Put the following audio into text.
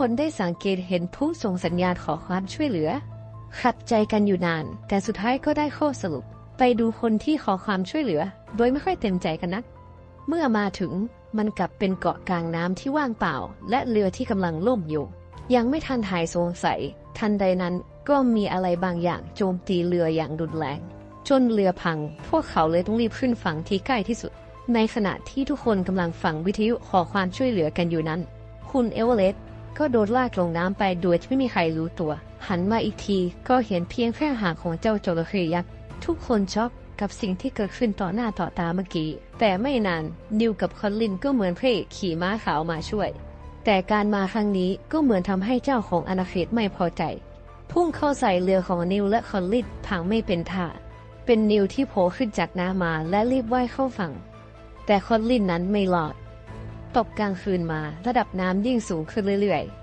คนได้สังเกตเห็นผู้ส่งสัญญาณขอความช่วยเหลือ ขัดใจกันอยู่นาน แต่สุดท้ายก็ได้ข้อสรุป ไปดูคนที่ขอความช่วยเหลือ โดยไม่ค่อยเต็มใจกันนัก เมื่อมาถึงมันกลับเป็นเกาะกลางน้ำที่ว่างเปล่า และเรือที่กำลังล่มอยู่ ยังไม่ทันหายสงสัย ทันใดนั้นก็มีอะไรบางอย่างโจมตีเรืออย่างรุนแรง จนเรือพัง พวกเขาเลยต้องรีบขึ้นฝั่งที่ใกล้ที่สุด ในขณะที่ทุกคนกำลังฟังวิทยุขอความช่วยเหลือกันอยู่นั้น คุณเอเวอเรสต์ ก็โดนลากลงน้ำไปโดยที่ไม่มีใครรู้ตัว หันมาอีกทีก็เห็นเพียงแค่หางของเจ้าจระเข้ยักษ์ทุกคนช็อกกับสิ่งที่เกิดขึ้นต่อหน้าต่อตาเมื่อกี้ แต่ไม่นานนิวกับคอลลินก็เหมือนเอกขี่ม้าขาวมาช่วย แต่การมาครั้งนี้ก็เหมือนทำให้เจ้าของอาณาเขตไม่พอใจ พุ่งเข้าใส่เรือของนิวและคอลลินพังไม่เป็นท่า เป็นนิวที่โผล่ขึ้นจากน้ำมาและรีบว่ายเข้าฝั่ง แต่คอลลินนั้นไม่รอด ตกกลางคืนมา ระดับน้ำยิ่งสูงขึ้นเรื่อยๆ